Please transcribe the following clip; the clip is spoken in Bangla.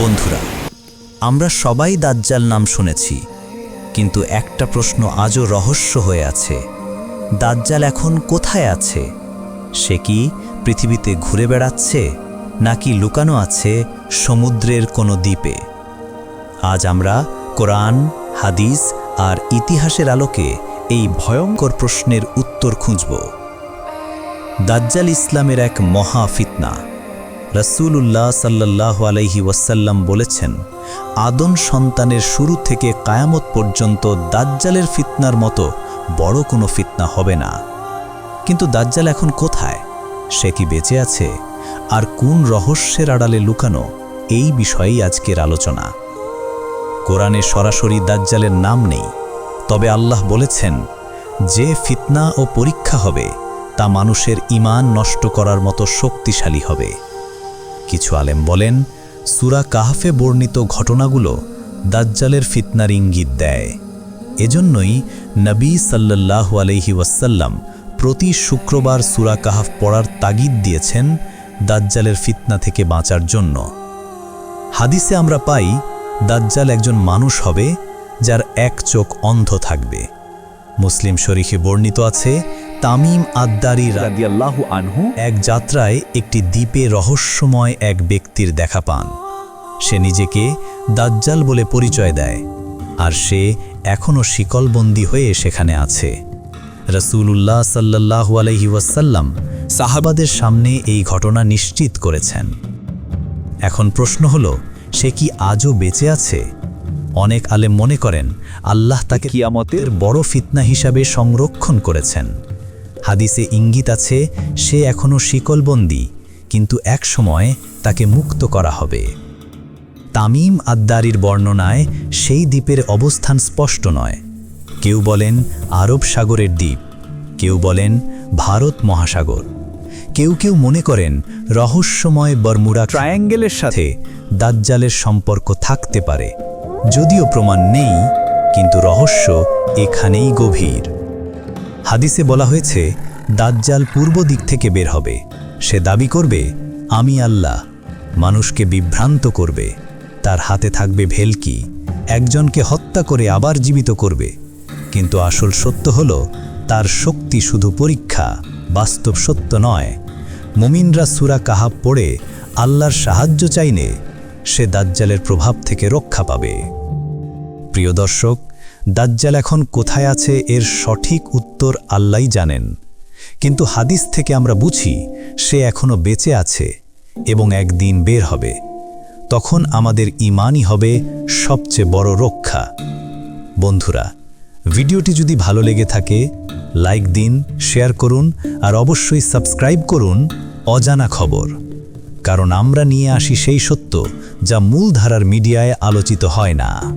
বন্ধুরা, আমরা সবাই দাজ্জাল নাম শুনেছি, কিন্তু একটা প্রশ্ন আজও রহস্য হয়ে আছে। দাজ্জাল এখন কোথায় আছে? সে কি পৃথিবীতে ঘুরে বেড়াচ্ছে, নাকি লুকানো আছে সমুদ্রের কোনো দ্বীপে? আজ আমরা কোরআন, হাদিস আর ইতিহাসের আলোকে এই ভয়ঙ্কর প্রশ্নের উত্তর খুঁজব। দাজ্জাল ইসলামের এক মহা ফিতনা। রসুল্লাহ সাল্লাহ আলাইহি ওয়াসাল্লাম বলেছেন, আদম সন্তানের শুরু থেকে কায়ামত পর্যন্ত দাজ্জালের ফিতনার মতো বড় কোনো ফিতনা হবে না। কিন্তু দাজ্জাল এখন কোথায়? সে কি বেঁচে আছে? আর কোন রহস্যের আড়ালে লুকানো? এই বিষয়েই আজকের আলোচনা। কোরআনে সরাসরি দাজ্জালের নাম নেই, তবে আল্লাহ বলেছেন, যে ফিতনা ও পরীক্ষা হবে, তা মানুষের ইমান নষ্ট করার মতো শক্তিশালী হবে। কিছু আলেম বলেন, সুরা কাহাফে বর্ণিত ঘটনাগুলো দাজ্জালের ফিতনার ইঙ্গিত দেয়। এজন্যই নবী সাল্লাল্লাহু আলহি ওয়াসাল্লাম প্রতি শুক্রবার সুরা কাহাফ পড়ার তাগিদ দিয়েছেন দাজ্জালের ফিতনা থেকে বাঁচার জন্য। হাদিসে আমরা পাই, দাজ্জাল একজন মানুষ হবে যার এক চোখ অন্ধ থাকবে। মুসলিম শরীফে বর্ণিত আছে তামিম আদ্দারি রাদিয়াল্লাহু আনহু এক যাত্রায় একটি দ্বীপে রহস্যময় এক ব্যক্তির দেখা পান। সে নিজেকে দাজ্জাল বলে পরিচয় দেয় আর সে এখনও শিকলবন্দি হয়ে সেখানে আছে। রসুল্লাহ সাল্লাহু আলহি ওয়াসাল্লাম সাহাবাদের সামনে এই ঘটনা নিশ্চিত করেছেন। এখন প্রশ্ন হল সে কি আজও বেঁচে আছে? অনেক আলেম মনে করেন আল্লাহ তাকে কিয়ামতের বড় ফিতনা হিসাবে সংরক্ষণ করেছেন। হাদিসে ইঙ্গিত আছে, সে এখনও শিকলবন্দি, কিন্তু এক সময় তাকে মুক্ত করা হবে। তামিম আদ্দারির বর্ণনায় সেই দ্বীপের অবস্থান স্পষ্ট নয়। কেউ বলেন আরব সাগরের দ্বীপ, কেউ বলেন ভারত মহাসাগর। কেউ কেউ মনে করেন রহস্যময় বর্মুরা ট্রায়াঙ্গেলের সাথে দাজ্জালের সম্পর্ক থাকতে পারে। যদিও প্রমাণ নেই, কিন্তু রহস্য এখানেই গভীর। হাদিসে বলা হয়েছে, দাজ্জাল পূর্ব দিক থেকে বের হবে। সে দাবি করবে, আমি আল্লাহ, মানুষকে বিভ্রান্ত করবে। তার হাতে থাকবে ভেলকি, একজনকে হত্যা করে আবার জীবিত করবে। কিন্তু আসল সত্য হল, তার শক্তি শুধু পরীক্ষা, বাস্তব সত্য নয়। মুমিনরা সুরা কাহাব পড়ে আল্লাহর সাহায্য চাইনে সে দাজ্জালের প্রভাব থেকে রক্ষা পাবে। প্রিয় দর্শক দাজ্জাল এখন কোথায় আছে এর সঠিক উত্তর আল্লাহই জানেন। কিন্তু হাদিস থেকে আমরা বুঝি, সে এখনও বেঁচে আছে এবং একদিন বের হবে। তখন আমাদের ইমানই হবে সবচেয়ে বড় রক্ষা। বন্ধুরা, ভিডিওটি যদি ভালো লেগে থাকে, লাইক দিন, শেয়ার করুন আর অবশ্যই সাবস্ক্রাইব করুন অজানা খবর। কারণ আমরা নিয়ে আসি সেই সত্য যা মূলধারার মিডিয়ায় আলোচিত হয় না।